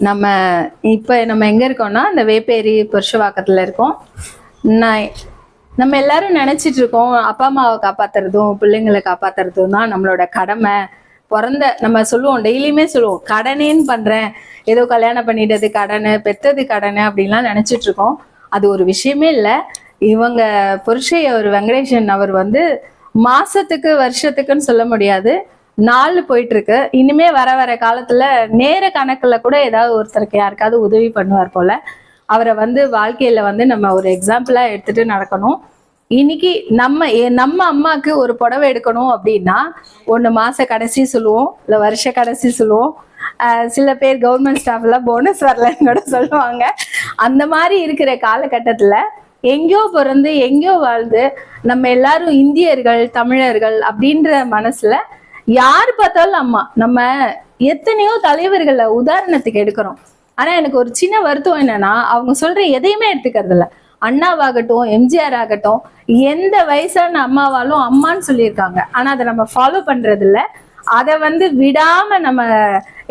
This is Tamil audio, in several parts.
நம்ம இப்போ நம்ம எங்கே இருக்கோம்னா இந்த வேப்பேரி புருஷவாக்கத்தில் இருக்கோம். நான் நம்ம எல்லாரும் நினைச்சிட்டு இருக்கோம் அப்பா அம்மாவை காப்பாத்துறதும் பிள்ளைங்களை காப்பாத்துறதும் தான் நம்மளோட கடமை. பிறந்த நம்ம சொல்லுவோம் டெய்லியுமே சொல்லுவோம் கடனேன்னு பண்றேன். ஏதோ கல்யாணம் பண்ணிட்டது கடனை பெத்தது கடனை அப்படின்லாம் நினைச்சிட்டு இருக்கோம். அது ஒரு விஷயமே இல்லை. இவங்க புருஷையவர் வெங்கடேஷன் வெங்கடேசன் அவர் வந்து மாசத்துக்கு வருஷத்துக்குன்னு சொல்ல முடியாது. நாள் போயிட்டு இருக்கு இனிமே வர வர காலத்துல நேர கணக்குல கூட ஏதாவது ஒருத்தருக்கு யாருக்காவது உதவி பண்ணுவார் போல. அவரை வந்து வாழ்க்கையில வந்து நம்ம ஒரு எக்ஸாம்பிளா எடுத்துட்டு நடக்கணும். இன்னைக்கு நம்ம எ- நம்ம அம்மாக்கு ஒரு புடவை எடுக்கணும் அப்படின்னா ஒன்று மாச கடைசி சொல்லுவோம் இல்லை வருஷ கடைசி சொல்லுவோம். சில பேர் கவர்மெண்ட் ஸ்டாஃப் போனஸ் வரலன்னு கூட சொல்லுவாங்க. அந்த மாதிரி இருக்கிற காலகட்டத்துல எங்கேயோ பிறந்து எங்கேயோ வாழ்ந்து நம்ம எல்லாரும் இந்தியர்கள் தமிழர்கள் அப்படின்ற மனசுல யார் பார்த்தாலும் அம்மா நம்ம எத்தனையோ தலைவர்களை உதாரணத்துக்கு எடுக்கிறோம். ஆனா எனக்கு ஒரு சின்ன வருத்தம் என்னன்னா அவங்க சொல்ற எதையுமே எடுத்துக்கிறது இல்ல அண்ணாவாகட்டும் எம்ஜிஆர் ஆகட்டும் எந்த வயசான அம்மாவாலும் அம்மான்னு சொல்லியிருக்காங்க. ஆனா அதை நம்ம ஃபாலோ பண்றது இல்ல அதை வந்து விடாம நம்ம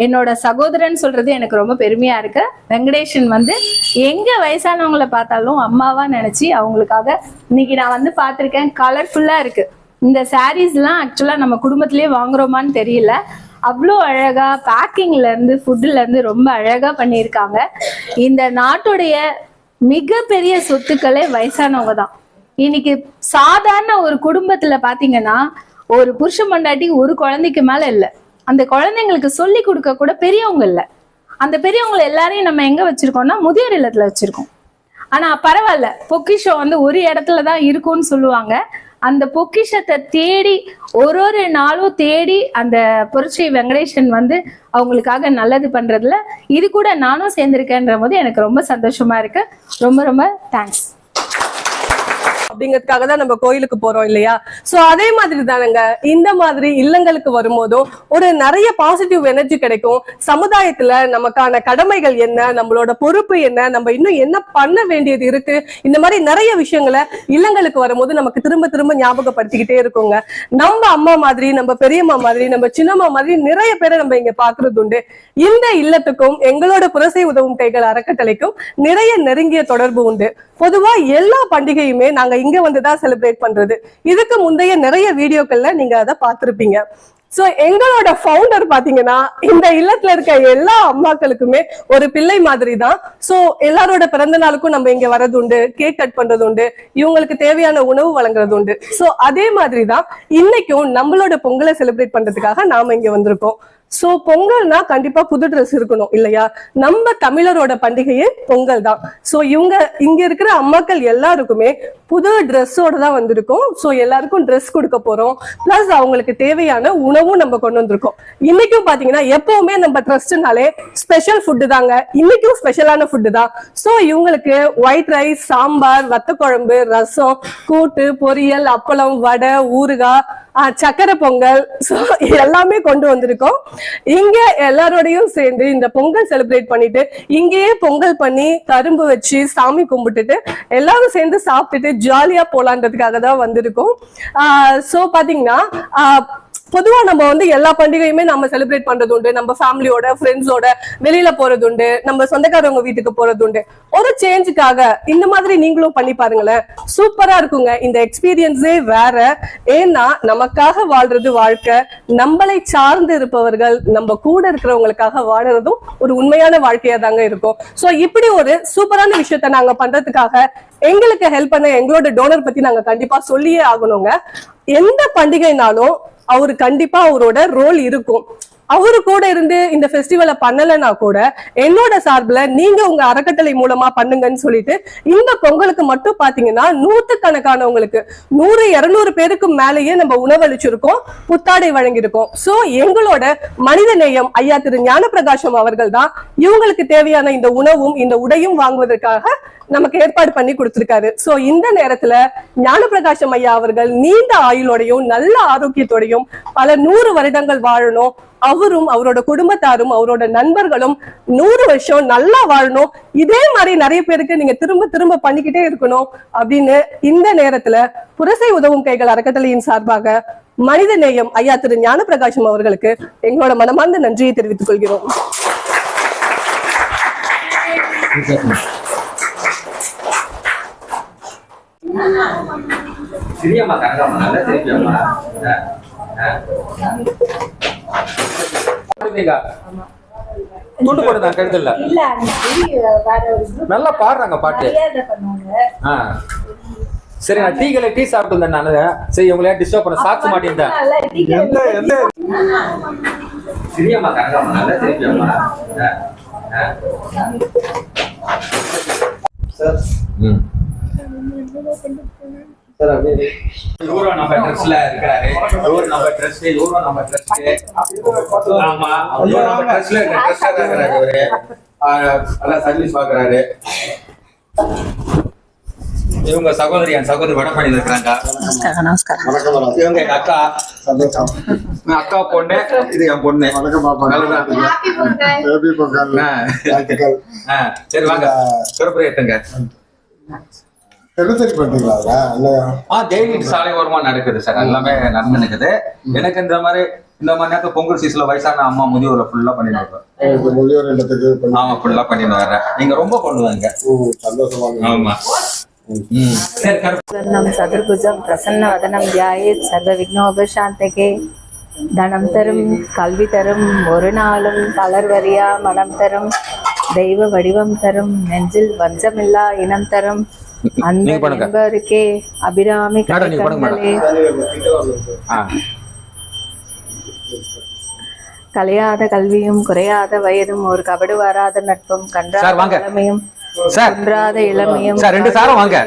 என்னோட சகோதரன் சொல்றது எனக்கு ரொம்ப பெருமையா இருக்கு. வெங்கடேஷன் வந்து எங்க வயசானவங்களை பார்த்தாலும் அம்மாவா நினைச்சு அவங்களுக்காக இன்னைக்கு நான் வந்து பார்த்திருக்கேன். கலர்ஃபுல்லா இருக்கு. இந்த சாரீஸ்லாம் ஆக்சுவலா நம்ம குடும்பத்திலேயே வாங்குறோமான்னு தெரியல. அவ்வளோ அழகா பேக்கிங்ல இருந்து ஃபுட்டுல இருந்து ரொம்ப அழகா பண்ணியிருக்காங்க. இந்த நாட்டுடைய மிகப்பெரிய சொத்துக்களே வயசானவங்க தான். இன்னைக்கு சாதாரண ஒரு குடும்பத்துல பாத்தீங்கன்னா ஒரு புருஷன் மண்டாட்டி ஒரு குழந்தைக்கு மேல இல்ல. அந்த குழந்தைங்களுக்கு சொல்லி கொடுக்க கூட பெரியவங்க இல்ல. அந்த பெரியவங்க எல்லாரையும் நம்ம எங்க வச்சிருக்கோம்னா முதியோர் இல்லத்துல வச்சிருக்கோம். ஆனா பரவாயில்ல. பொக்கிஷம் வந்து ஒரு இடத்துல தான் இருக்கும்னு சொல்லுவாங்க. அந்த பொக்கிஷத்தை தேடி ஒரு ஒரு நாளும் தேடி அந்த புரட்சி வெங்கடேசன் வந்து அவங்களுக்காக நல்லது பண்றதுல இது கூட நானும் சேர்ந்திருக்கேன்ற போது எனக்கு ரொம்ப சந்தோஷமா இருக்கு. ரொம்ப ரொம்ப தேங்க்ஸ் அப்படிங்கிறதுக்காக தான் நம்ம கோயிலுக்கு போறோம் இல்லையா? சோ அதே மாதிரி தானுங்க. இந்த மாதிரி இல்லங்களுக்கு வரும்போதும் ஒரு நிறைய பாசிட்டிவ் எனர்ஜி கிடைக்கும். சமுதாயத்துல நமக்கான கடமைகள் என்ன? நம்மளோட பொறுப்பு என்ன? நம்ம இன்னும் என்ன பண்ண வேண்டியது இருக்கு? இந்த மாதிரி நிறைய விஷயங்களை இல்லங்களுக்கு வரும்போது நமக்கு திரும்ப திரும்ப ஞாபகப்படுத்திக்கிட்டே இருக்குங்க. நம்ம அம்மா மாதிரி நம்ம பெரியம்மா மாதிரி நம்ம சின்னம்மா மாதிரி நிறைய பேரை நம்ம இங்க பாக்குறது உண்டு. இந்த இல்லத்துக்கும் எங்களோட புரசை உதவும் கைகள் அறக்கட்டளைக்கும் நிறைய நெருங்கிய தொடர்பு உண்டு. பொதுவா எல்லா பண்டிகையுமே நாங்க இங்க வந்துதான் செலிப்ரேட் பண்றது. இதுக்கு முந்தைய நிறைய வீடியோக்கள்ல நீங்க அதை பார்த்திருப்பீங்க. சோ எங்களோட ஃபவுண்டர் பாத்தீங்கன்னா இந்த இல்லத்துல இருக்க எல்லா அம்மாக்களுக்குமே ஒரு பிள்ளை மாதிரி தான் சோ எல்லாரோட பிறந்த நாளுக்கும் நம்ம இங்க வர்றது உண்டு கேக் கட் பண்றது உண்டு இவங்களுக்கு தேவையான உணவு வழங்குறது உண்டு சோ அதே மாதிரி தான் இன்னைக்கும் நம்மளோட பொங்கலை செலிப்ரேட் பண்றதுக்காக நாம இங்க வந்திருக்கோம். சோ பொங்கல்னா கண்டிப்பா புது ட்ரெஸ் இருக்கணும் இல்லையா? நம்ம தமிழரோட பண்டிகையே பொங்கல் தான். சோ இவங்க இங்க இருக்கிற அம்மாக்கள் எல்லாருக்குமே புது ட்ரெஸ்ஸோட தான் வந்திருக்கோம். சோ எல்லாருக்கும் ட்ரெஸ் கொடுக்க போறோம். பிளஸ் அவங்களுக்கு தேவையான உணவும் நம்ம கொண்டு வந்திருக்கோம். இன்னைக்கும் பாத்தீங்கன்னா எப்பவுமே நம்ம ட்ரஸ்ட்னாலே ஸ்பெஷல் ஃபுட்டு தாங்க. இன்னைக்கும் ஸ்பெஷலான ஃபுட்டு தான். சோ இவங்களுக்கு ஒயிட் ரைஸ் சாம்பார் வத்த குழம்பு ரசம் கூட்டு பொரியல் அப்பளம் வடை ஊறுகாய் சக்கரை பொங்கல். ஸோ எல்லாமே கொண்டு வந்திருக்கோம். இங்க எல்லாரோடையும் சேர்ந்து இந்த பொங்கல் செலிப்ரேட் பண்ணிட்டு இங்கேயே பொங்கல் பண்ணி கரும்பு வச்சு சாமி கும்பிட்டுட்டு எல்லாரும் சேர்ந்து சாப்பிட்டுட்டு ஜாலியா போலான்றதுக்காக தான் வந்திருக்கோம். ஸோ பாத்தீங்கன்னா ஆஹ் பொதுவா நம்ம வந்து எல்லா பண்டிகையுமே நம்ம செலிப்ரேட் பண்றது உண்டு. நம்ம ஃபேமிலியோட ஃப்ரெண்ட்ஸோட வெளியில போறது உண்டு. நம்ம சொந்தக்காரவங்க வீட்டுக்கு போறது உண்டு. ஒரு சேஞ்சுக்காக இந்த மாதிரி நீங்களும் பண்ணி பாருங்களேன். சூப்பரா இருக்குங்க. இந்த எக்ஸ்பீரியன்ஸே வேற. ஏன்னா நமக்காக வாழ்றது வாழ்க்கை. நம்மளை சார்ந்து இருப்பவர்கள் நம்ம கூட இருக்கிறவங்களுக்காக வாழறதும் ஒரு உண்மையான வாழ்க்கையா தாங்க இருக்கும். சோ இப்படி ஒரு சூப்பரான விஷயத்த நாங்க பண்றதுக்காக எங்களுக்கு ஹெல்ப் பண்ண எங்களோட டோனர் பத்தி நாங்க கண்டிப்பா சொல்லியே ஆகணுங்க. எந்த பண்டிகைனாலும் அவரு கண்டிப்பா அவரோட ரோல் இருக்கும். அவரு கூட இருந்து இந்த ஃபெஸ்டிவலை பண்ணலைன்னா கூட என்னோட சார்பில் நீங்க உங்க அறக்கட்டளை மூலமா பண்ணுங்கன்னு சொல்லிட்டு இந்த பொங்கலுக்கு மட்டும் பாத்தீங்கன்னா நூத்துக்கணக்கானவங்களுக்கு நூறு இருநூறு பேருக்கு மேலேயே நம்ம உணவளிச்சிருக்கோம் புத்தாடை வழங்கியிருக்கோம். சோ எங்களோட மனித நேயம் ஐயா திரு ஞானப்பிரகாசம் அவர்கள் தான் இவங்களுக்கு தேவையான இந்த உணவும் இந்த உடையும் வாங்குவதற்காக நமக்கு ஏற்பாடு பண்ணி கொடுத்திருக்காரு. சோ இந்த நேரத்துல ஞானபிரகாஷம் ஐயா அவர்கள் நீண்ட ஆயுளோடையும் நல்ல ஆரோக்கியத்தோடையும் பல நூறு வருடங்கள் வாழணும். அவரும் அவரோட குடும்பத்தாரும் அவரோட நண்பர்களும் நூறு வருஷம் நல்லா வாழணும். இதே மாதிரி நிறைய பேருக்கு நீங்க திரும்ப திரும்ப பண்ணிக்கிட்டே இருக்கணும் அப்படின்னு இந்த நேரத்துல புரசை உதவும் கைகள் அறக்கட்டளையின் சார்பாக மனித நேயம் ஐயா திரு ஞான பிரகாஷம் அவர்களுக்கு எங்களோட மனமார்ந்த நன்றியை தெரிவித்துக் கொள்கிறோம். சிரியம்மா கனகாம்மா நல்லா தெரியுமா துண்டு போடுதா கழுத்துல? இல்ல அன்னைக்கு வேற ஒரு நல்லா பாடுறாங்க பாட்டு. சரி நான் டீ கலை டீ சாப்பிட்டு இருந்தேன் நானு. சரி உங்களை டிஸ்டர்ப் பண்ண சாப்பிட மாட்டேன் சிரியம்மா கனகாம்மா நல்லா தெரியுமா சார் ம். இவரும் நம்ம ட்ரெஸ்ல இருக்கிறாரு இவரும் நம்ம ட்ரெஸ் இவரும் நம்ம ட்ரெஸ் ஆமா இவரும் நம்ம ட்ரெஸ்ல ட்ரெஸ்ல இருக்கிறாரு இவரு ஆ, நல்லா சர்வீஸ் பாக்குறாரு. இவங்க சகோதரி என் சகோதரி நமஸ்காரம். வணக்கம் மேடம் இவங்க எங்க அக்கா. அக்கா பொண்ணு இது என் பொண்ணு. சரி வாங்க. சிறப்பு சரி பண்றீங்களா சாலை ஓரமா நடக்குது சார். எல்லாமே நடந்துக்குது எனக்கு இந்த மாதிரி இந்த மாதிரி நேரத்தில் பொங்கல் சீசன்ல வயசான அம்மா முதியோரை ஃபுல்லா பண்ணிடுவாங்க முதியோர் ஃபுல்லா பண்ணிட்டு வரேன் நீங்க ரொம்ப பண்ணுவாங்க சந்தோஷமா ஆமா. பிரசன்ன வதனம் தியாயே சர்வ விக்னோபசாந்தகே. தனம் தரும் கல்வி தரும் ஒரு நாளும் தளர்வரியா மனம் தரும். தெய்வ வடிவம் தரும் நெஞ்சில் வஞ்சமில்லா இனம் தரும். அந்த. நண்பருக்கே அபிராமி கலையாத கல்வியும் குறையாத வயதும் ஒரு கபடு வராத நட்பும் கன்றாத. இளமையும் குன்றாத இளமையும் ரெண்டு சாரம் வாங்க.